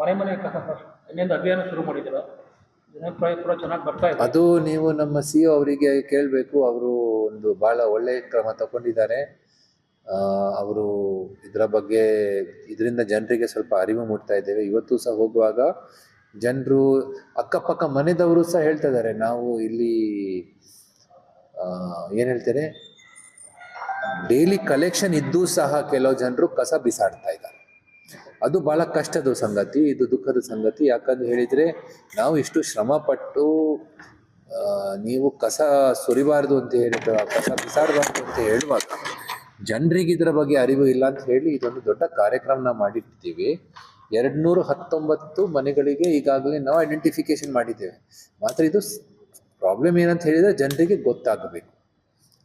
ಮನೆ ಮನೆ ಕಸ ಇನ್ನೊಂದು ಅಭಿಯಾನ ಶುರು ಮಾಡಿದ್ದೀರಾ ಜನಪ್ರಾಯ ಕೂಡ ಚೆನ್ನಾಗಿ ಬರ್ತಾ ಇದೆ. ಅದು ನೀವು ನಮ್ಮ ಸಿ ಅವರಿಗೆ ಕೇಳಬೇಕು. ಅವರು ಒಂದು ಭಾಳ ಒಳ್ಳೆ ಕ್ರಮ ತಗೊಂಡಿದ್ದಾರೆ. ಅವರು ಇದರ ಬಗ್ಗೆ ಇದರಿಂದ ಜನರಿಗೆ ಸ್ವಲ್ಪ ಅರಿವು ಮೂಡ್ತಾ ಇದ್ದೇವೆ. ಇವತ್ತು ಸಹ ಹೋಗುವಾಗ ಜನರು ಅಕ್ಕಪಕ್ಕ ಮನೆದವರು ಸಹ ಹೇಳ್ತಾ ಇದ್ದಾರೆ. ನಾವು ಇಲ್ಲಿ ಏನು ಹೇಳ್ತಾರೆ ಡೈಲಿ ಕಲೆಕ್ಷನ್ ಇದ್ದೂ ಸಹ ಕೆಲವು ಜನರು ಕಸ ಬಿಸಾಡ್ತಾ ಇದ್ದಾರೆ. ಅದು ಭಾಳ ಕಷ್ಟದ ಸಂಗತಿ, ಇದು ದುಃಖದ ಸಂಗತಿ. ಯಾಕಂತ ಹೇಳಿದ್ರೆ ನಾವು ಇಷ್ಟು ಶ್ರಮ ಪಟ್ಟು ನೀವು ಕಸ ಸುರಿಬಾರ್ದು ಅಂತ ಹೇಳಿ ಕಸ ಬಿಸಾಡಬಾರ್ದು ಅಂತ ಹೇಳುವಾಗ ಜನರಿಗೆ ಇದರ ಬಗ್ಗೆ ಅರಿವು ಇಲ್ಲ ಅಂತ ಹೇಳಿ ಇದೊಂದು ದೊಡ್ಡ ಕಾರ್ಯಕ್ರಮನ ಮಾಡಿರ್ತೀವಿ. ಎರಡು ಹತ್ತೊಂಬತ್ತು ಮನೆಗಳಿಗೆ ಈಗಾಗಲೇ ನಾವು ಐಡೆಂಟಿಫಿಕೇಶನ್ ಮಾಡಿದ್ದೇವೆ. ಮಾತ್ರ ಇದು ಪ್ರಾಬ್ಲಮ್ ಏನಂತ ಹೇಳಿದ್ರೆ ಜನರಿಗೆ ಗೊತ್ತಾಗಬೇಕು.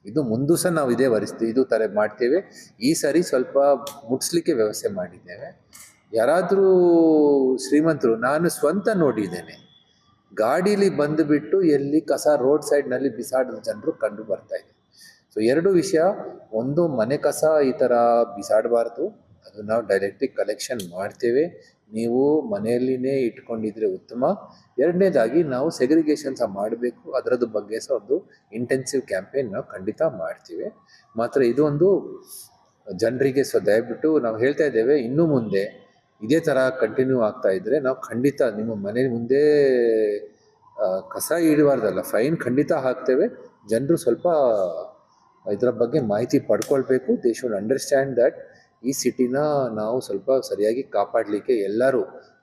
ಇದು ಮುಂದೂ ಸಹ ನಾವು ಇದೇ ವರಿಸ್ತೀವಿ, ಇದು ಥರ ಮಾಡ್ತೇವೆ. ಈ ಸರಿ ಸ್ವಲ್ಪ ಮುಟ್ಸ್ಲಿಕ್ಕೆ ವ್ಯವಸ್ಥೆ ಮಾಡಿದ್ದೇವೆ. ಯಾರಾದರೂ ಶ್ರೀಮಂತರು, ನಾನು ಸ್ವಂತ ನೋಡಿದ್ದೇನೆ. ಗಾಡೀಲಿ ಬಂದುಬಿಟ್ಟು ಎಲ್ಲಿ ಕಸ ರೋಡ್ ಸೈಡ್ನಲ್ಲಿ ಬಿಸಾಡಿದ ಜನರು ಕಂಡು ಬರ್ತಾ ಇದೆ ಸೊ ಎರಡು ವಿಷಯ. ಒಂದು ಮನೆ ಕಸ ಈ ಥರ ಬಿಸಾಡಬಾರ್ದು. ಅದು ನಾವು ಡೈರೆಕ್ಟಿಕ್ ಕಲೆಕ್ಷನ್ ಮಾಡ್ತೇವೆ. ನೀವು ಮನೆಯಲ್ಲಿನೇ ಇಟ್ಕೊಂಡಿದ್ರೆ ಉತ್ತಮ. ಎರಡನೇದಾಗಿ ನಾವು ಸೆಗ್ರಿಗೇಷನ್ ಸಹ ಮಾಡಬೇಕು. ಅದರದ್ದು ಬಗ್ಗೆ ಸಹ ಒಂದು ಇಂಟೆನ್ಸಿವ್ ಕ್ಯಾಂಪೇನ್ ನಾವು ಖಂಡಿತ ಮಾಡ್ತೀವಿ. ಮಾತ್ರ ಇದೊಂದು ಜನರಿಗೆ ಸಹ ದಯವಿಟ್ಟು ನಾವು ಹೇಳ್ತಾ ಇದ್ದೇವೆ, ಇನ್ನು ಮುಂದೆ ಇದೇ ಥರ ಕಂಟಿನ್ಯೂ ಆಗ್ತಾ ಇದ್ದರೆ ನಾವು ಖಂಡಿತ ನಿಮ್ಮ ಮನೆ ಮುಂದೆ ಕಸ ಇಡಬಾರ್ದಲ್ಲ ಫೈನ್ ಖಂಡಿತ ಹಾಕ್ತೇವೆ. ಜನರು ಸ್ವಲ್ಪ ಇದರ ಬಗ್ಗೆ ಮಾಹಿತಿ ಪಡ್ಕೊಳ್ಬೇಕು. ದೇ ಶುಡ್ ಅಂಡರ್ಸ್ಟ್ಯಾಂಡ್ ದಟ್ ಈ ಸಿಟಿನ ನಾವು ಸ್ವಲ್ಪ ಸರಿಯಾಗಿ ಕಾಪಾಡಲಿಕ್ಕೆ ಎಲ್ಲರೂ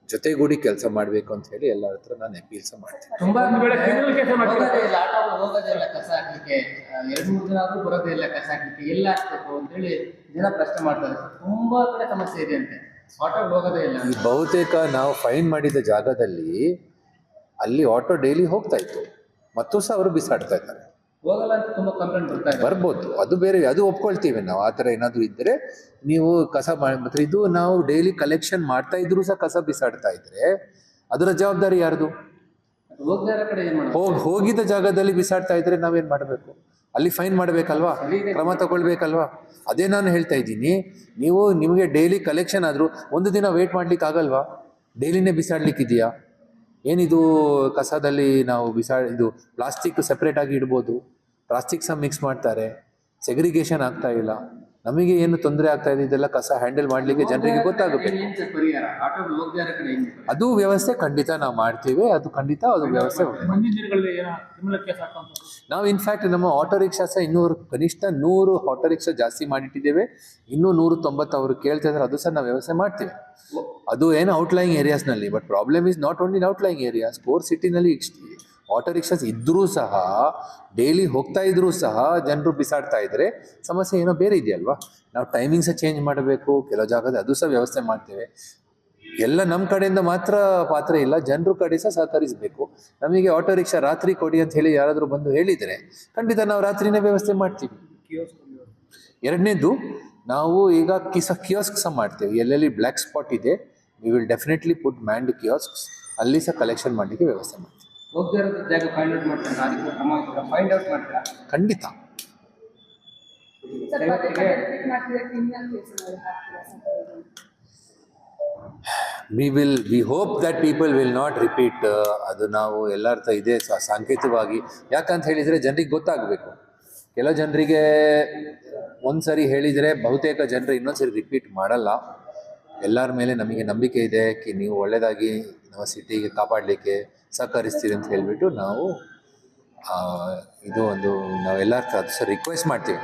ಜೊತೆಗೂಡಿ ಕೆಲಸ ಮಾಡಬೇಕು ಅಂತ ಹೇಳಿ ಎಲ್ಲರ ಹತ್ರ ನಾನು ಅಪೀಲ್ ಸಹ ಮಾಡ್ತೀನಿ. ತುಂಬಾ ವೇಳೆ ಕ್ರಿಮಿನಲ್ ಕೇಸ್ ಮಾಡ್ತೀರಾ ಹೋಗೋದೇ ಇಲ್ಲ ಹೋಗೋದೇ ಇಲ್ಲ ಕಸ ಹಾಕ್ಲಿಕ್ಕೆ ಎರಡು ಮೂರು ದಿನ ಆದ್ರೂ ಬರೋದೇ ಇಲ್ಲ ಕಸ ಹಾಕ್ಲಿಕ್ಕೆ ಎಲ್ಲ ಹಾಕ್ಬೇಕು ಅಂತೇಳಿ ಜನ ಪ್ರಶ್ನೆ ಮಾಡ್ತಾರೆ. ತುಂಬಾ ಕಡೆ ಸಮಸ್ಯೆ ಇದೆ ಅಂತೆ. ಆಟೋಗಳು ಹೋಗೋದೇ ಇಲ್ಲ. ಈ ಬಹುತೇಕ ನಾವು ಫೈನ್ ಮಾಡಿದ ಜಾಗದಲ್ಲಿ ಅಲ್ಲಿ ಆಟೋ ಡೈಲಿ ಹೋಗ್ತಾ ಇತ್ತು. ಮತ್ತು ಸಹ ಅವರು ಬಿಸಾಡ್ತಾ ಇದ್ದಾರೆ. ಹೋಗಲ್ಲ ಅಂತ ತುಂಬಾ ಕಂಪ್ಲೇಂಟ್ ಬರ್ತಾ ಇದೆ. ಬರ್ಬೋದು. ಅದು ಬೇರೆ ಅದು ಒಪ್ಕೊಳ್ತೀವಿ ನಾವು. ಆ ಥರ ಏನಾದರೂ ಇದ್ದರೆ ನೀವು ಕಸ ಮಾತ್ರ ಇದು ನಾವು ಡೈಲಿ ಕಲೆಕ್ಷನ್ ಮಾಡ್ತಾ ಇದ್ರು ಸಹ ಕಸ ಬಿಸಾಡ್ತಾ ಇದ್ರೆ ಅದರ ಜವಾಬ್ದಾರಿ ಯಾರ್ದು? ಹೋಗದೇ ಇರೋ ಕಡೆ ಏನ್ ಮಾಡೋದು? ಹೋಗಿ ಹೋಗಿದ ಜಾಗದಲ್ಲಿ ಬಿಸಾಡ್ತಾ ಇದ್ರೆ ನಾವೇನ್ ಮಾಡಬೇಕು? ಅಲ್ಲಿ ಫೈನ್ ಮಾಡಬೇಕಲ್ವಾ? ಕ್ರಮ ತಗೊಳ್ಬೇಕಲ್ವಾ? ಅದೇ ನಾನು ಹೇಳ್ತಾ ಇದ್ದೀನಿ. ನೀವು ನಿಮಗೆ ಡೈಲಿ ಕಲೆಕ್ಷನ್ ಆದರೂ ಒಂದು ದಿನ ವೇಟ್ ಮಾಡ್ಲಿಕ್ಕೆ ಆಗಲ್ವಾ ಡೈಲಿನೇ ಬಿಸಾಡ್ಲಿಕ್ಕಿದೆಯಾ? ಏನಿದು ಕಸದಲ್ಲಿ ನಾವು ಬಿಸಾ ಇದು ಪ್ಲಾಸ್ಟಿಕ್ ಸಪ್ರೇಟ್ ಆಗಿ ಇಡ್ಬೋದು? ಪ್ಲಾಸ್ಟಿಕ್ ಸಹ ಮಿಕ್ಸ್ ಮಾಡ್ತಾರೆ. ಸೆಗ್ರಿಗೇಷನ್ ಆಗ್ತಾ ಇಲ್ಲ. ನಮಗೆ ಏನು ತೊಂದರೆ ಆಗ್ತಾ ಇದೆ, ಇದೆಲ್ಲ ಕಸ ಹ್ಯಾಂಡಲ್ ಮಾಡಲಿಕ್ಕೆ ಜನರಿಗೆ ಪರಿಹಾರ? ಅದು ವ್ಯವಸ್ಥೆ ಖಂಡಿತ ನಾವು ಮಾಡ್ತೀವಿ, ಅದು ಖಂಡಿತ ಅದು ವ್ಯವಸ್ಥೆ ನಾವು ಇನ್ಫ್ಯಾಕ್ಟ್ ನಮ್ಮ ಆಟೋ ರಿಕ್ಷಾ ಸಹ ಇನ್ನೂರು, ಕನಿಷ್ಠ ನೂರು ಆಟೋ ರಿಕ್ಷಾ ಜಾಸ್ತಿ ಮಾಡಿಟ್ಟಿದ್ದೇವೆ. ಇನ್ನೂ ನೂರು ತೊಂಬತ್ತು ಅವರು ಕೇಳ್ತಾ ಇದ್ದಾರೆ ಅದು ಸಹ ನಾವು ವ್ಯವಸ್ಥೆ ಮಾಡ್ತೀವಿ. ಅದು ಏನು outlying ಏರಿಯಾಸ್ನಲ್ಲಿ but problem is not only outlying areas for ಸಿಟಿನಲ್ಲಿ auto rickshaws ಇದ್ದರೂ ಸಹ ಡೈಲಿ ಹೋಗ್ತಾ ಇದ್ದರೂ ಸಹ ಜನರು ಬಿಸಾಡ್ತಾ ಇದ್ದರೆ ಸಮಸ್ಯೆ ಏನೋ ಬೇರೆ ಇದೆಯಲ್ವಾ? ನಾವು ಟೈಮಿಂಗ್ಸ ಚೇಂಜ್ ಮಾಡಬೇಕು, ಕೆಲವು ಜಾಗದಲ್ಲಿ ಅದು ಸಹ ವ್ಯವಸ್ಥೆ ಮಾಡ್ತೇವೆ. ಎಲ್ಲ ನಮ್ಮ ಕಡೆಯಿಂದ ಮಾತ್ರ ಪಾತ್ರ ಇಲ್ಲ, ಜನರು ಕಡೆ ಸಹ ಸಹಕರಿಸಬೇಕು. ನಮಗೆ ಆಟೋ ರಿಕ್ಷಾ ರಾತ್ರಿ ಕೊಡಿ ಅಂತ ಹೇಳಿ ಯಾರಾದರೂ ಬಂದು ಹೇಳಿದರೆ, ಖಂಡಿತ ನಾವು ರಾತ್ರಿನೇ ವ್ಯವಸ್ಥೆ ಮಾಡ್ತೀವಿ. ಎರಡನೇದು, ನಾವು ಈಗ ಕಿಸ ಕಿಯೋಸ್ಕ್ ಸಹ ಮಾಡ್ತೇವೆ. ಎಲ್ಲೆಲ್ಲಿ ಬ್ಲ್ಯಾಕ್ ಸ್ಪಾಟ್ ಇದೆ we will definitely put manned kiosks ಅಲ್ಲಿ ಸಹ ಕಲೆಕ್ಷನ್ ಮಾಡಲಿಕ್ಕೆ ವ್ಯವಸ್ಥೆ ಮಾಡ್ತೀವಿ. ಜಾಗ ಫೈಂಡ್ ಔಟ್ ಮಾಡ್ತಾರೆ ಅದಕ್ಕೆ ಕ್ರಮ ಫೈಂಡ್ ಔಟ್ ಮಾಡ್ತಾರೆ? ಖಂಡಿತ. We will we hope that people will not repeat ಅದು ನಾವು ಎಲ್ಲರ ಇದೆ ಸಾಂಕೇತಿಕವಾಗಿ. ಯಾಕಂತ ಹೇಳಿದರೆ ಜನರಿಗೆ ಗೊತ್ತಾಗಬೇಕು. ಕೆಲವು ಜನರಿಗೆ ಒಂದು ಸರಿ ಹೇಳಿದರೆ ಬಹುತೇಕ ಜನರು ಇನ್ನೊಂದು ಸರಿ ರಿಪೀಟ್ ಮಾಡಲ್ಲ. ಎಲ್ಲರ ಮೇಲೆ ನಮಗೆ ನಂಬಿಕೆ ಇದೆ ಕಿ ನೀವು ಒಳ್ಳೆಯದಾಗಿ ನಮ್ಮ ಸಿಟಿಗೆ ಕಾಪಾಡಲಿಕ್ಕೆ. ಸಹಕರಿಸ್ತೀರಿ ಅಂತ ಹೇಳಿಬಿಟ್ಟು ನಾವು ಇದು ಒಂದು ನಾವೆಲ್ಲರ ಸರ್ ರಿಕ್ವೆಸ್ಟ್ ಮಾಡ್ತೀವಿ.